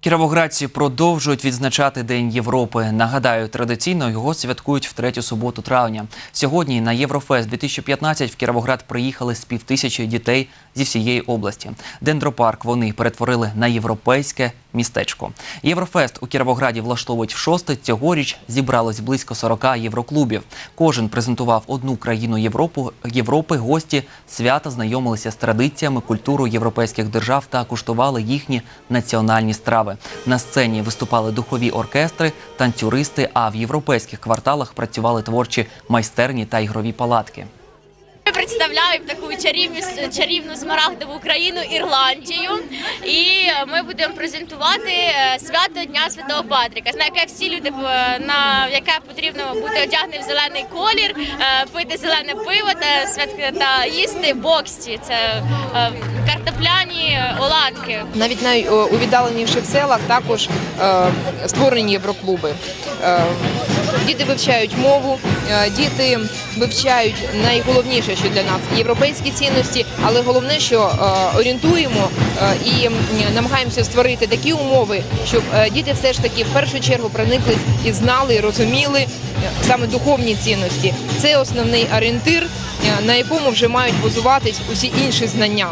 Кіровоградці продовжують відзначати День Європи. Нагадаю, традиційно його святкують в третю суботу травня. Сьогодні на Єврофест 2015 в Кіровоград приїхали з півтисячі дітей зі всієї області. Дендропарк вони перетворили на європейське містечко. Єврофест у Кіровограді влаштовують в шосте. Цьогоріч зібралось близько 40 євроклубів. Кожен презентував одну країну Європу, Європи. Гості свята знайомилися з традиціями, культурою європейських держав та куштували їхні національні страви. На сцені виступали духові оркестри, танцюристи. А в європейських кварталах працювали творчі майстерні та ігрові палатки. Представляємо таку чарівну, чарівну смарагдову країну Ірландію, і ми будемо презентувати е, свято Дня Святого Патріка, на яке всі люди е, на яке потрібно бути одягнені в зелений колір, е, пити зелене пиво та свят та їсти боксті. Це картопляні оладки. Навіть найувіддаленіших селах також створені євроклуби. Діти вивчають мову, діти вивчають найголовніше, що для нас європейські цінності, але головне, що орієнтуємо і намагаємося створити такі умови, щоб е, діти все ж таки в першу чергу прониклись і знали, і розуміли е, саме духовні цінності. Це основний орієнтир, е, на якому вже мають базуватись усі інші знання.